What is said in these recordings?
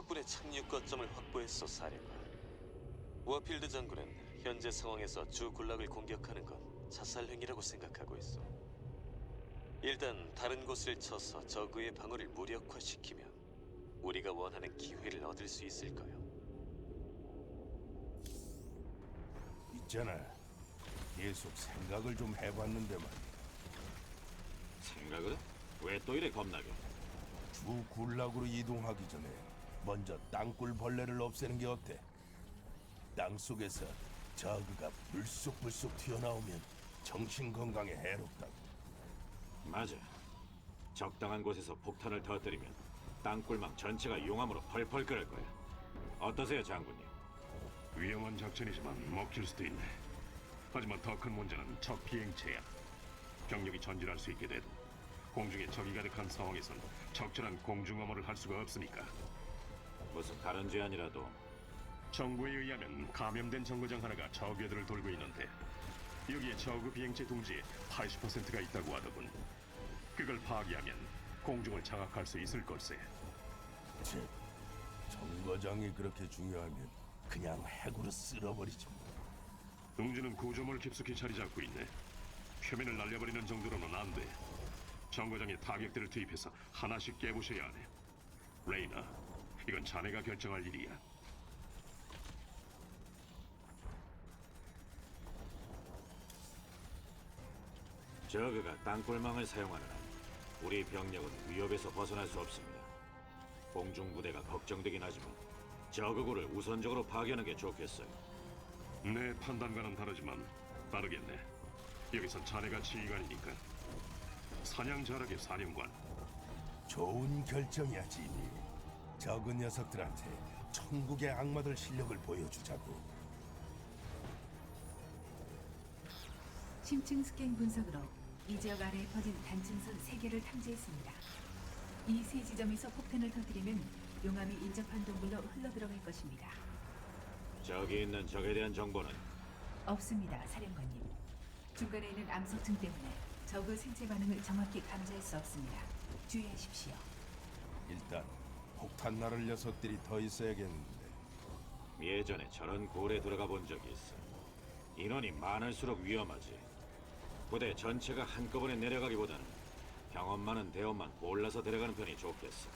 적군의 착륙 거점을 확보했어, 사령관. 워필드 장군은 현재 상황에서 주 군락을 공격하는 건 자살 행위라고 생각하고 있어. 일단 다른 곳을 쳐서 적의 방어를 무력화시키면 우리가 원하는 기회를 얻을 수 있을 거야. 있잖아. 계속 생각을 좀 해봤는데만 생각을? 왜또 이래 겁나게? 주 군락으로 이동하기 전에 먼저 땅굴 벌레를 없애는 게 어때? 땅 속에서 저그가 불쑥불쑥 튀어나오면 정신 건강에 해롭다고. 맞아. 적당한 곳에서 폭탄을 터뜨리면 땅굴망 전체가 용암으로 펄펄 끓을 거야. 어떠세요, 장군님? 위험한 작전이지만 먹힐 수도 있네. 하지만 더 큰 문제는 적 비행체야. 병력이 전진할 수 있게 돼도 공중에 적이 가득한 상황에선 적절한 공중 엄호를 할 수가 없으니까. 무슨 다른 제안이라도 정부에 의하면 감염된 정거장 하나가 저궤들을 돌고 있는데 여기에 저그 비행체 둥지의 80%가 있다고 하더군. 그걸 파괴하면 공중을 장악할 수 있을 걸세. 즉, 정거장이 그렇게 중요하면 그냥 핵으로 쓸어버리지 뭐. 둥지는 구조물 깊숙이 자리 잡고 있네. 표면을 날려버리는 정도로는 안 돼. 정거장에 타격대를 투입해서 하나씩 깨부셔야 하네. 레이나, 이건 자네가 결정할 일이야. 저그가 땅굴망을 사용하는 한 우리 병력은 위협에서 벗어날 수 없습니다. 공중 부대가 걱정되긴 하지만 저그구를 우선적으로 파괴하는 게 좋겠어요. 내 판단과는 다르지만 빠르겠네. 여기선 자네가 지휘관이니까. 사냥 잘하게 사령관. 좋은 결정이야, 지미. 적은 녀석들한테 천국의 악마들 실력을 보여주자고. 심층 스캔 분석으로 이 지역 아래에 퍼진 단층선 3개를 탐지했습니다. 이 세 지점에서 폭탄을 터뜨리면 용암이 인접한 동굴로 흘러들어갈 것입니다. 저기 있는 적에 대한 정보는 없습니다, 사령관님. 중간에 있는 암석층 때문에 적의 생체 반응을 정확히 감지할 수 없습니다. 주의하십시오. 일단 폭탄 나를 녀석들이 더 있어야겠는데. 예전에 저런 골에 들어가 본 적이 있어. 인원이 많을수록 위험하지. 부대 전체가 한꺼번에 내려가기보다는 경험 많은 대원만 골라서 데려가는 편이 좋겠어.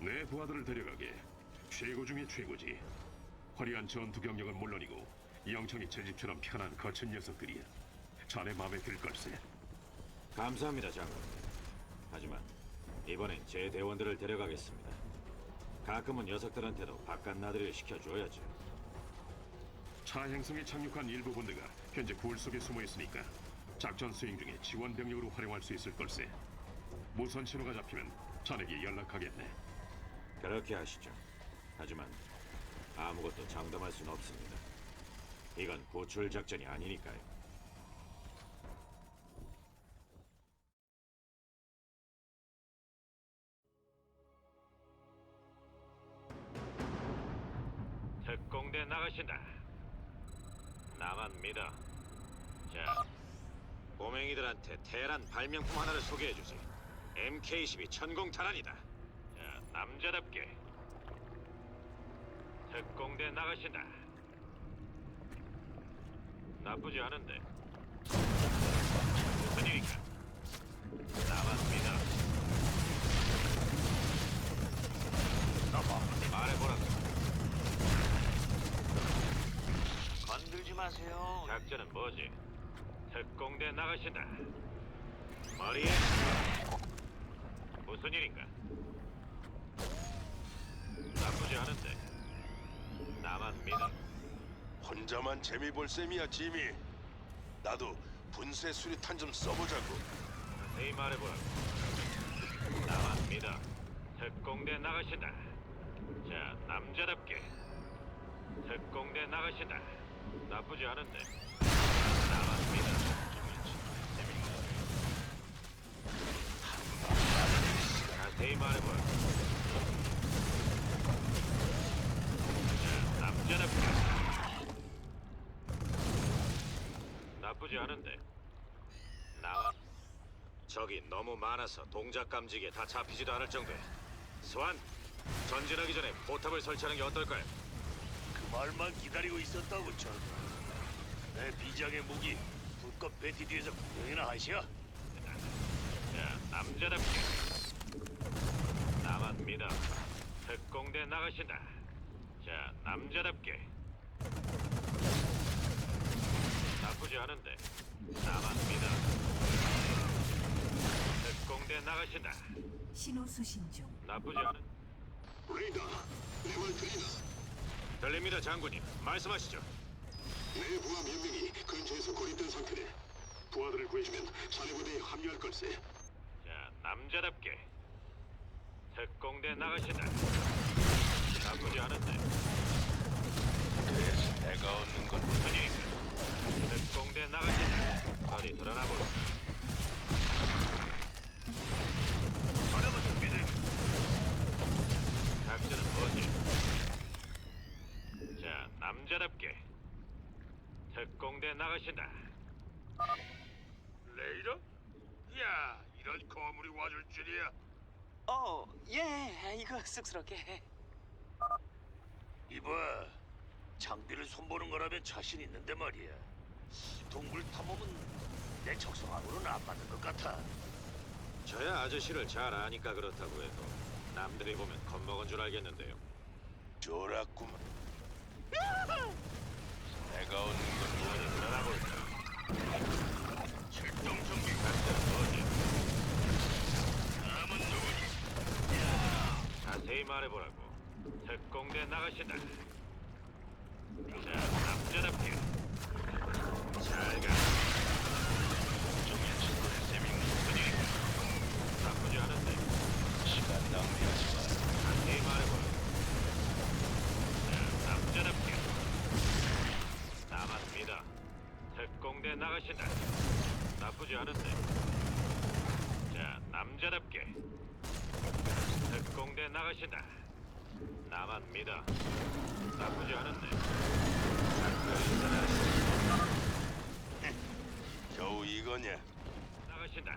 내 부하들을 데려가게. 최고 중에 최고지. 화려한 전투 경력은 물론이고 영창이 제 집처럼 편한 거친 녀석들이야. 자네 마음에 들 걸세. 감사합니다, 장군. 하지만 이번엔 제 대원들을 데려가겠습니다. 가끔은 녀석들한테도 바깥 나들이를 시켜줘야죠. 차 행성에 착륙한 일부 분대가 현재 굴 속에 숨어 있으니까 작전 수행 중에 지원 병력으로 활용할 수 있을 걸세. 무선 신호가 잡히면 자네에게 연락하겠네. 그렇게 하시죠. 하지만 아무것도 장담할 수는 없습니다. 이건 구출 작전이 아니니까요. 나가신다. 나만 믿어. 자, 꼬맹이들한테 테란 발명품 하나를 소개해주지. MK12 천공 탄환이다. 자, 남자답게. 특공대 나가신다. 나쁘지 않은데. 무슨 일인가? 나만 믿어. 나봐. 말해보라고. 마세요. 작전은 뭐지? 특공대 나가신다. 머리에 무슨 일인가? 나쁘지 않은데. 나만 믿어. 혼자만 재미 볼 셈이야 지미 나도 분쇄 수리탄 좀 써보자고 자세히 말해보라고. 나만 믿어. 특공대 나가신다. 자, 남자답게. 특공대 나가신다. 나쁘지 않은데. 믿어. 자세히 말해보라고. 자, 남자답게. 나쁘지 않은데. 나와. 적이 너무 많아서 동작 감지기에 다 잡히지도 않을 정도야. 스완, 전진하기 전에 포탑을 설치하는 게 어떨까요? 그 말만 기다리고 있었다고 전하. 내 비장의 무기 불꽃 배티 뒤에서 구경이나 하시오. 자, 남자답게 나만 믿어. 특공대 나가신다. 자, 남자답게 나쁘지 않은데 나만 믿어. 특공대 나가신다. 신호 수신 중. 나쁘지 않은. 레이더, 내말 들리나? 들립니다, 장군님. 말씀하시죠. 내 부하 몇 명이 근처에서 고립된 상태래. 부하들을 구해주면 자네 부대에 합류할 걸세. 자, 남자답게 특공대 나가신다. 나쁘지 않은데. 그래서 내가 얻는 건 무슨 일인가? 특공대 나가신다. 어디 드러나 볼까? 전화만 준비돼. 작전은 뭐지? 자, 남자답게 특공대 나가신다. 레이더? 야, 이런 거물이 와줄 줄이야. 어, 예, 이거 쑥스럽게. 이봐, 장비를 손보는 거라면 자신 있는데 말이야. 동굴 탐험은 내 적성하고는 안 맞는 것 같아. 저야 아저씨를 잘 아니까 그렇다고 해도 남들이 보면 겁먹은 줄 알겠는데요. 졸았구만. 내가 얻는 건 어디 드러나 볼까? 출동 준비. 작전은 뭐지? 남은 누구니? 자세히 말해보라고. 특공대 나가신다. 자, 남자답게. 잘 가. 종일 친구의 셈인가? 나쁘지 않은데. 시간 낭비하지 마. 자세히 말해보라고. 자, 남자답게. 나만 믿어. 특공대 나가신다. 나쁘지 않은데. 자, 남자답게. 특공대 나가신다. 나만 믿어. 나쁘지 않은데. 겨우 이거냐? 나가신다.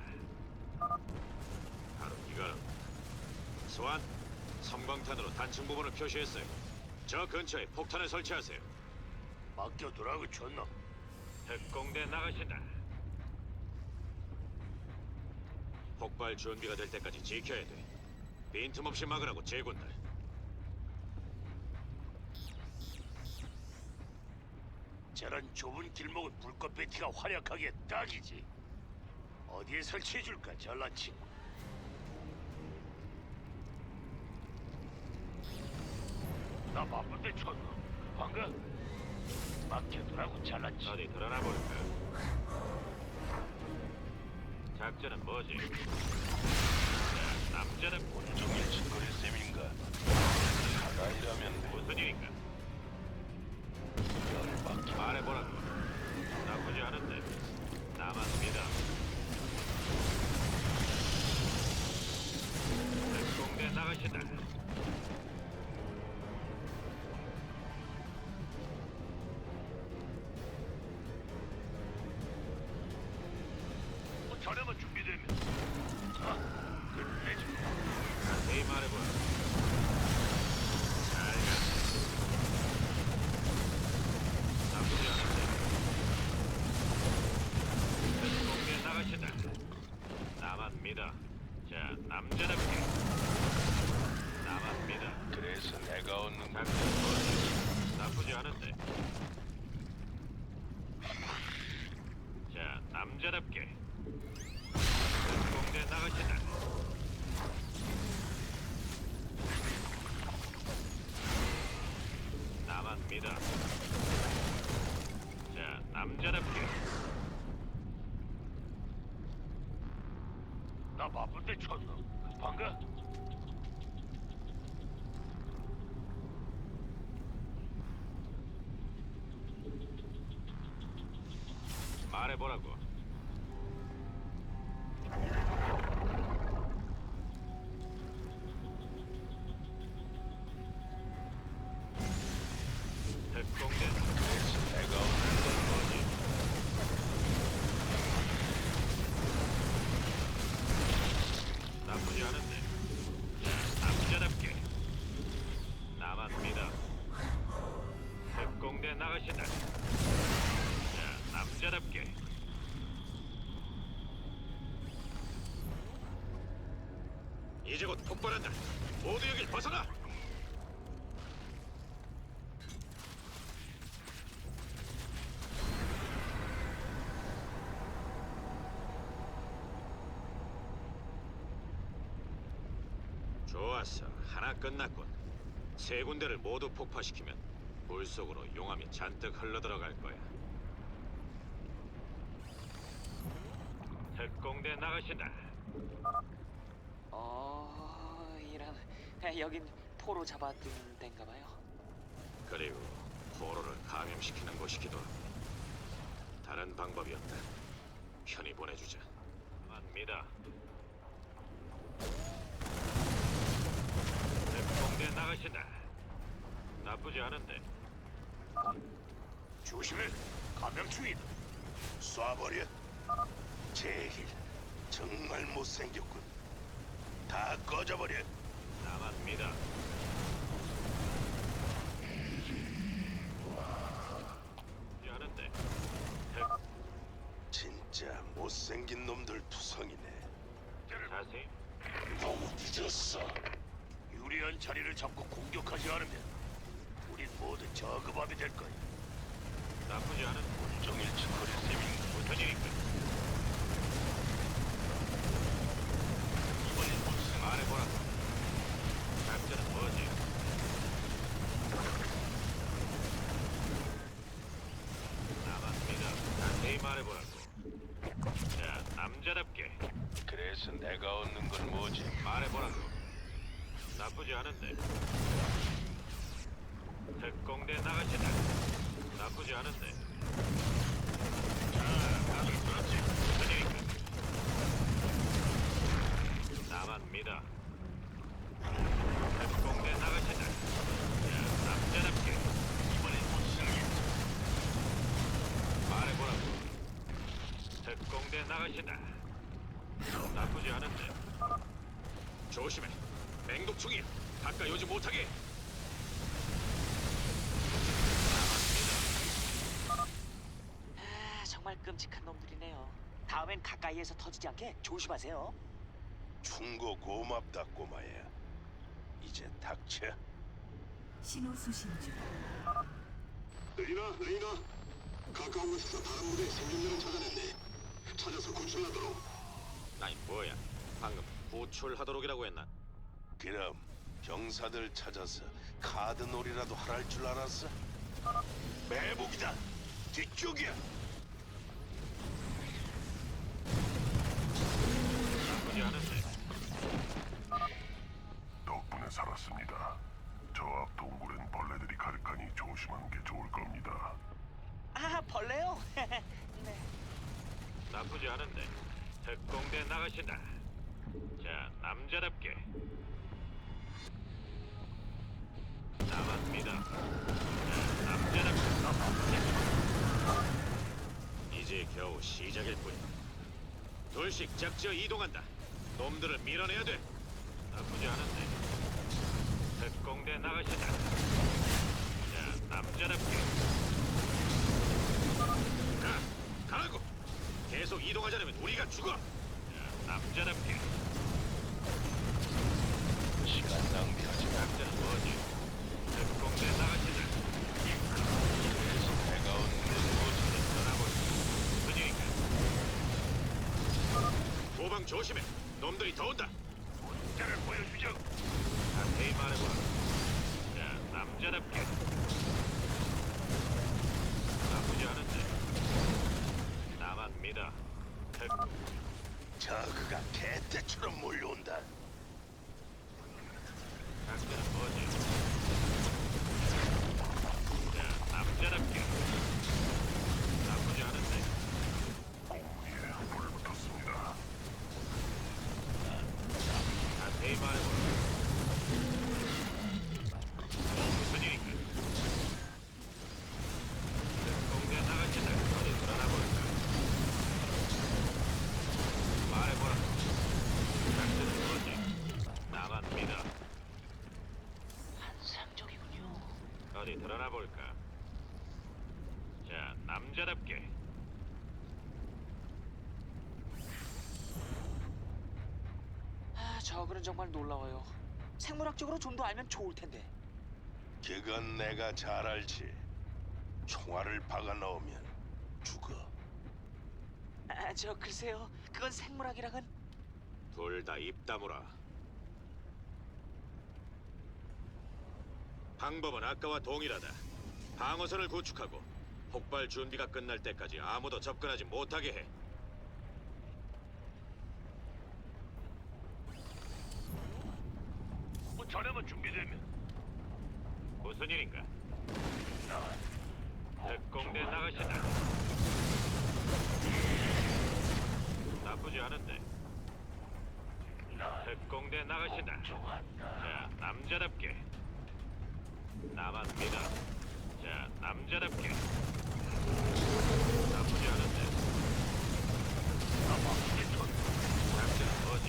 바로 이거. 소환. 섬광탄으로 단층 부분을 표시했어요. 저 근처에 폭탄을 설치하세요. 맡겨두라고 줬나? 특공대 나가신다. 폭발 준비가 될 때까지 지켜야 돼. 빈틈없이 막으라고 제군들. 저런 좁은 길목은 불꽃 배티가 활약하기에 딱이지. 어디에 설치해줄까, 잘난 친구? 나 바쁜데? 방가? 맡겨두라고 잘난 친구. 어디 드러나 볼까? 작전은 뭐지? 자, 남자는 온종일 친구의 남자답게. 특공대 나가신다. 폭발한다. 모두 여길 벗어나. 좋았어. 하나 끝났군. 세 군데를 모두 폭파시키면 물 속으로 용암이 잔뜩 흘러들어갈 거야. 특공대 나가신다. 어, 아, 여긴 포로 잡아둔 데인가 봐요. 그리고 포로를 감염시키는 곳이기도 하고. 다른 방법이 없다. 편히 보내주자. 맞습니다. 특공대 나가신다. 나쁘지 않은데. 조심해. 감염충이다. 쏴버려. 제길 정말 못생겼군. 다 꺼져버려. 남았습니다. 진짜 못생긴 놈들 투성이네. 자세히 너무 늦었어. 유리한 자리를 잡고 공격하지 않으면 우린 모두 저급함이 될 거야. 나쁘지 않은 종일 짓거릴 셈인가? 무슨 일인가? 이번엔 무슨 말해보라. 작전은 뭐지? 남았습니다. 자세히 말해보라고. 자, 남자답게 그래서 내가 얻는 건 뭐지? 말해보라고. 않은데. 특공대 나가시다. 나쁘지 않은데. 자, 다들 그렇지. 무슨 일인가? 남았습니다. 특공대 나가시다. 자, 남자답게 이번엔 무슨 일? 말해보라고. 특공대 나가신다. 나쁘지 않은데. 조심해. 맹독충이야. 가까이 오지 못하게. 아, 정말 끔찍한 놈들이네요. 다음엔 가까이에서 터지지 않게 조심하세요. 충고 고맙다 꼬마야. 이제 닥쳐. 신호 수신 중. 레이나, 레이나. 가까운 곳에서 다른 무대의 생존자를 찾아냈네. 찾아서 구출하도록. 아니 뭐야? 방금 구출하도록이라고 했나? 그럼 병사들 찾아서 카드놀이라도 하랄 줄 알았어? 매복이다. 뒤쪽이야. 나쁘지 않은데. 덕분에 살았습니다. 저 앞 동굴엔 벌레들이 가득하니 조심하는 게 좋을 겁니다. 아, 벌레요? 네. 나쁘지 않은데. 특공대 나가신다. 자, 남자답게. 남자답게. 이제 겨우 시작일 뿐. 둘씩 작지어 이동한다. 놈들을 밀어내야 돼. 나쁘지 않은데. 특공대 나가신다. 자, 남자답게. 가, 가라고. 계속 이동하자면 우리가 죽어. 자, 남자답게. 시간 낭비하지 건 뭐지? 후방 조심해. 놈들이 더 온다. 자를 보여주죠. 자세히 말해보라. 자, 남자답게. 드러나볼까? 자, 남자답게. 아, 저그는 정말 놀라워요. 생물학적으로 좀 더 알면 좋을 텐데. 그건 내가 잘 알지. 총알을 박아 넣으면 죽어. 아, 저 글쎄요. 그건 생물학이랑은 둘 다 입 다물어. 방법은 아까와 동일하다. 방어선을 구축하고 폭발 준비가 끝날 때까지 아무도 접근하지 못하게 해. 뭐 저렴은 준비되면 무슨 일인가? 특공대 나가신다. 나쁘지 않은데. 특공대 나가신다. 자, 남자답게. 믿어. 자, 남자답게. 나쁘지 않은데. 작전은 뭐지?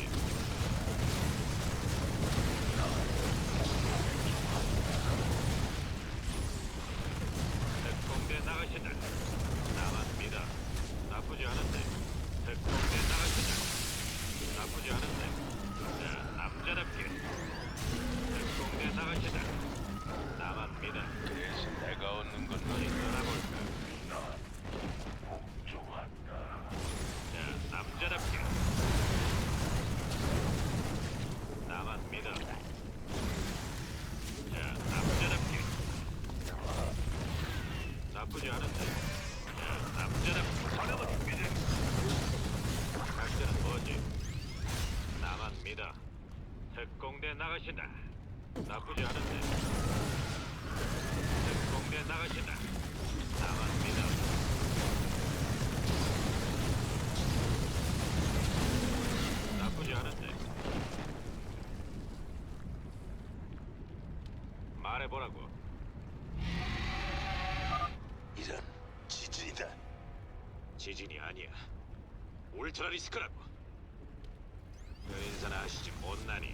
특공대 나가신다. 나만 믿어. 나쁘지 않은데. 특공대 나가신다. 나쁘지 않은데. 자, 남자답게. 특공대 나가신다. 나만 믿어. 그래서 내가 얻는 건 어디 떠나볼까? 자, 남자답게. 나만 믿어. 자, 남자답게. 나쁘지 않은데. 자, 남자답게. 저렴은 준비되면 작전은 뭐지? 나만 믿어. 특공대 나가신다. 나쁘지 않은데. 특공대 나가신다. 나만 믿어. 나쁘지 않은데. 말해보라고. 이런 지진이다. 지진이 아니야. 울트라 리스크라고. 그 인사나 하시지 못나니.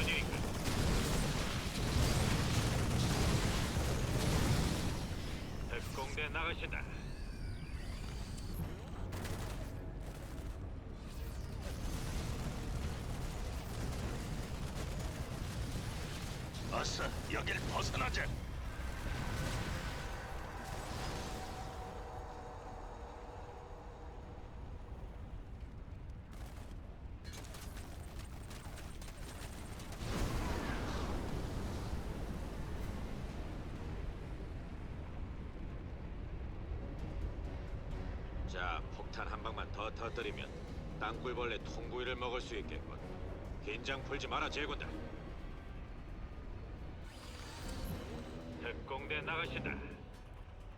일인가? 특공대 나가신다. 어서 여길 벗어나자. 자, 폭탄 한 방만 더 터뜨리면 땅굴벌레 통구이를 먹을 수 있겠군. 긴장 풀지 마라, 제군들. 특공대 나가신다.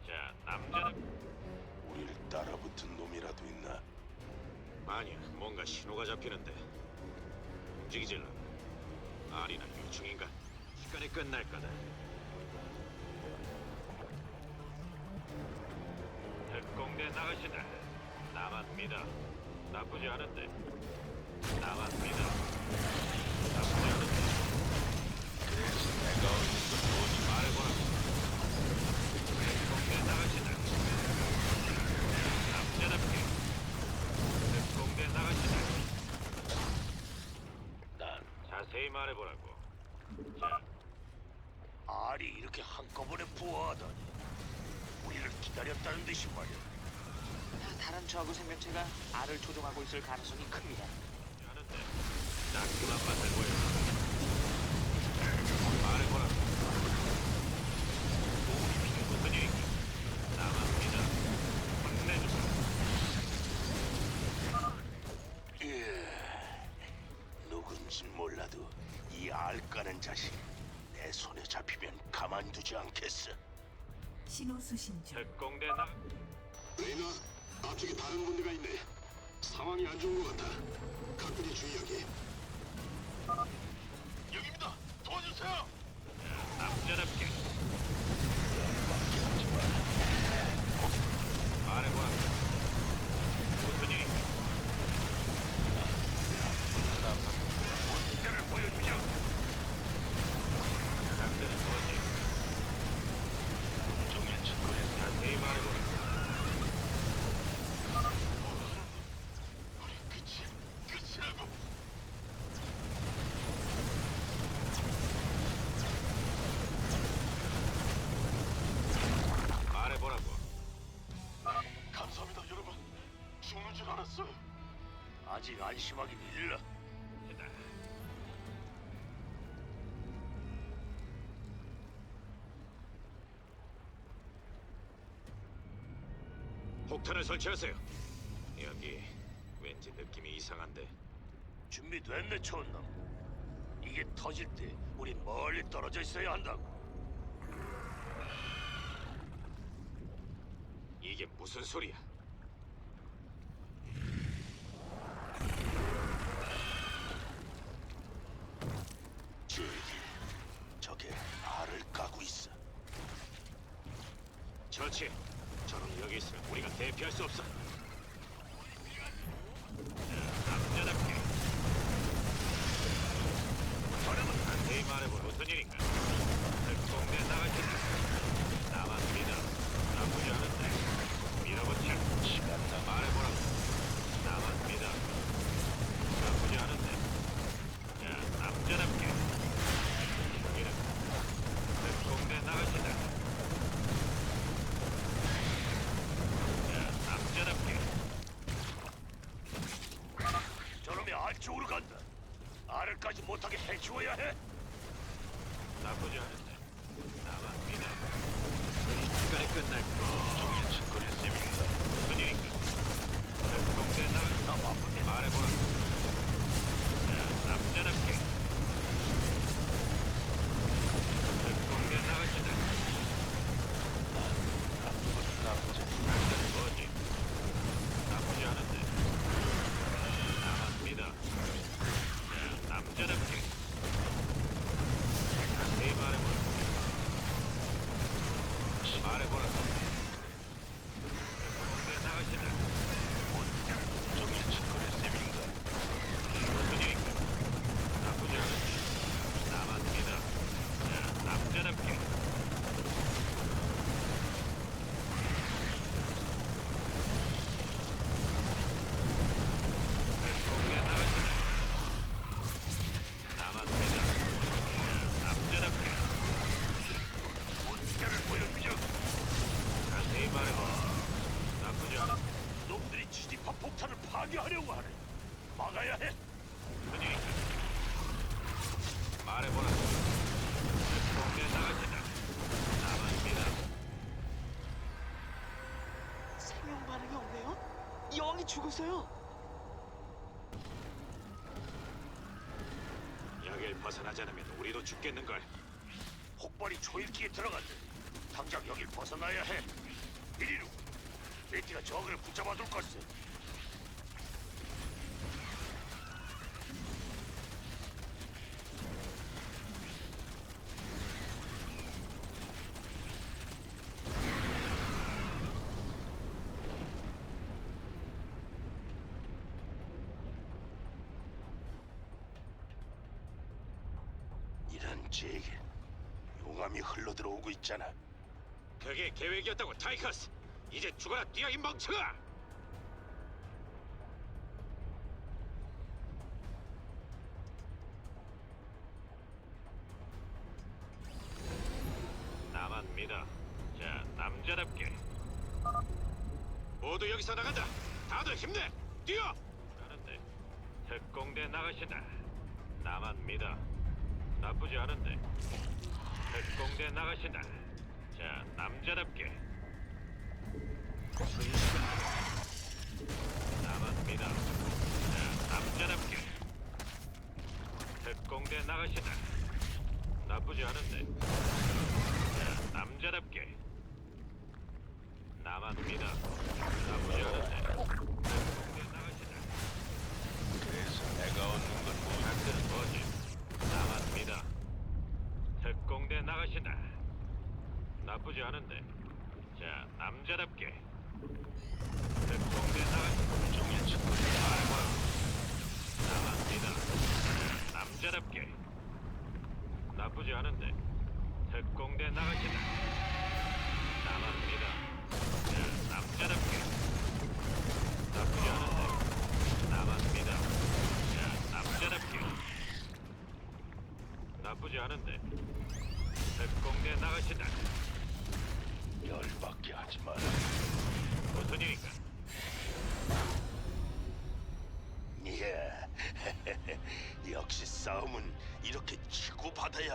자, 남자는 우리를 따라붙은 놈이라도 있나? 아니야, 뭔가 신호가 잡히는데. 움직이질라. 아니나 유충인가? 시간이 끝날 거다. 특공대 나가신다. 믿어. 나쁘지 않은데. 믿어. 나쁘지 않은데. 그래서 내가 얻는 건 뭐니? 말해보라고. 특공대 나가신다. 남자답게. 특공대 나가신다. 난 자세히 말해보라고. 자, 알이 이렇게 한꺼번에 부화하다니 우리를 기다렸다는 듯이 말이야 저그 생명체가 알을 조종하고 있을 가능성이 큽니다. 하는데 그만. 예, 누군지 몰라도 이 알까는 자식 내 손에 잡히면 가만두지 않겠어. 신호 수신 중. 특공대 나 레이나, 앞쪽에 다른 군대가 있네. 상황이 안 좋은 것 같아. 각별히 주의하게. 여기입니다 도와주세요 남자답게. 있어? 아직 안심하긴 일러. 폭탄을 설치하세요. 여기 왠지 느낌이 이상한데. 준비됐네, 촌놈. 이게 터질 때 우리 멀리 떨어져 있어야 한다고. 이게 무슨 소리야? 파괴하려고 하네. 막아야 해. 무슨 말해보라. 공대 나갈 테다. 남았습니다. 생명 반응이 없네요. 영이 죽었어요. 약을 벗어나지 않으면 우리도 죽겠는걸. 폭발이 조일기에 들어갔네. 당장 여길 벗어나야 해. 이리로. 내끼가 적을 붙잡아둘 것을. 제게 요감이 흘러 들어오고 있잖아. 그게 계획이었다고 타이커스. 이제 죽어라 뛰어 이 멍청아. 가볍게 남았습니다.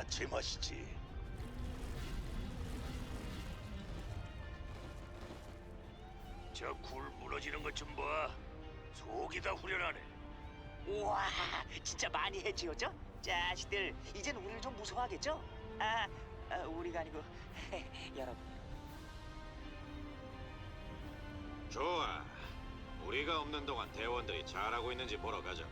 제맛이지. 저 굴 무너지는 것 좀 봐. 속이 다 후련하네. 우와, 진짜 많이 해지어져? 자식들, 이젠 우리를 좀 무서워하겠죠? 아, 아 우리가 아니고 여러분. 좋아. 우리가 없는 동안 대원들이 잘하고 있는지 보러 가자.